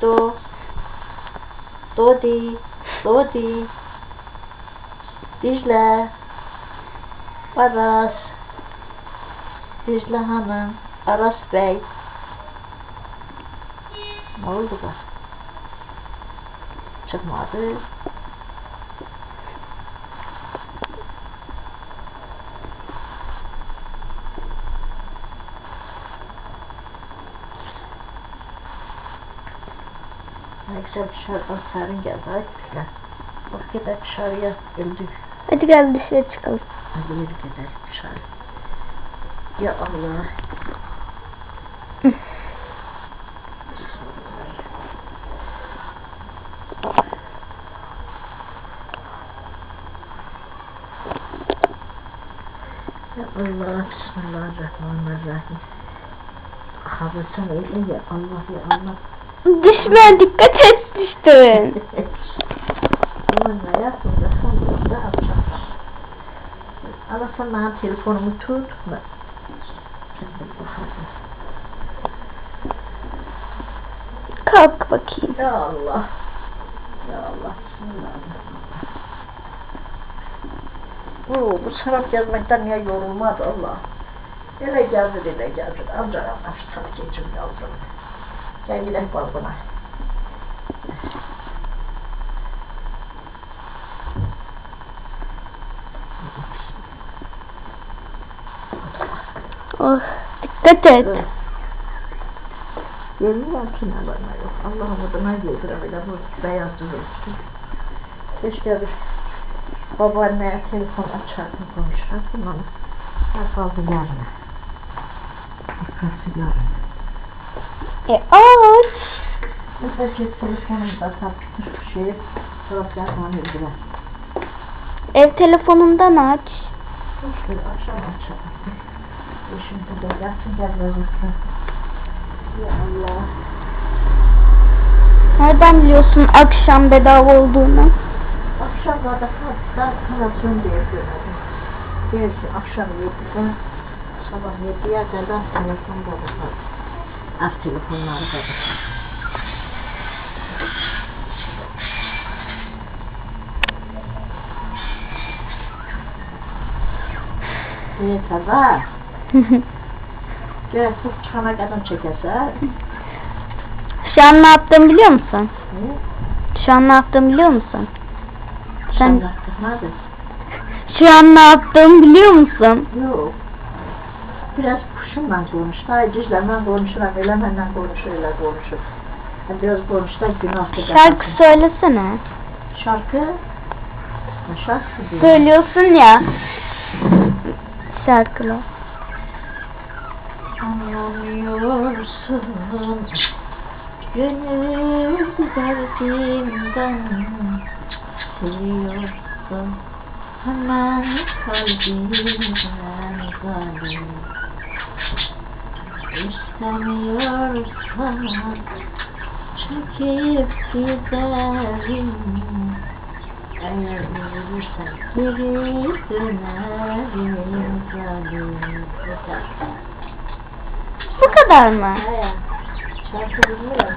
сюди, туди, туди, пішла, Арас, пішла Ганам, Арас Бей. Молдова. Чекмати. Güzel dışarıdan serin geldi. Hadi güzel. Bak gidelim dışarıya. Öldük. Hadi gel dışarı çıkalım. Hadi yürü gidelim dışarı. Ya Allah. Ya Allah, Bismillahirrahmanirrahim. Hafızım öyle ya Allah ya Allah. Düşme dikkat et düştün. Aman ne yaptın da sen ne yapacaksın? Ama sen bana telefonumu tutma. Kalk bakayım. Ya Allah. Ya Allah. Oo, bu sanat yazmaktan niye yorulmadı Allah. Ele geldi ele geldi. Amca sana geçim yavrum. Gel gidelim balkona. Oh, dikkat et. Görüyorlar ki ne ne yok. Allah'ım adına götür öyle bu beyaz düzülsün. Keşke bir babaanneye telefon açardım konuşardım ama her kaldı yarına. Arkası yarın. E aç. Mesela ki telefonumda takmış bir şey taraflardan ilgilen. Ev telefonundan aç. Boş ver akşam açarım. Eşim burada gelsin gel. Ya Allah. Nereden biliyorsun akşam bedava olduğunu? Akşamlarda kalksan kalasın diye söyledim. Gerisi akşam 7'de sabah 7'ye kadar telefonda bakar. Az telefonları da. İyi kadar. Gel bu çıkana kadar çekerse. Şu an ne yaptığımı biliyor musun? Hı? Şu an ne yaptığımı biliyor musun? Sen şu an ne yaptığımı biliyor musun? Yok. Biraz kuşumla konuş. Daha cizlemle konuşuram. Öyle benden konuşur, öyle konuşur. Ha, Biraz konuş da günah da Şarkı söylesene. Şarkı? Şarkı diyor. Söylüyorsun ya. Şarkılar. Anlamıyorsun Gönül derdimden Biliyorsun Hemen kalbimden zalim İstemiyorsan Çekip giderim Eğer ölürsen geri dönerim zalim Bu kadar mı? He. Şarkı bilmiyorum.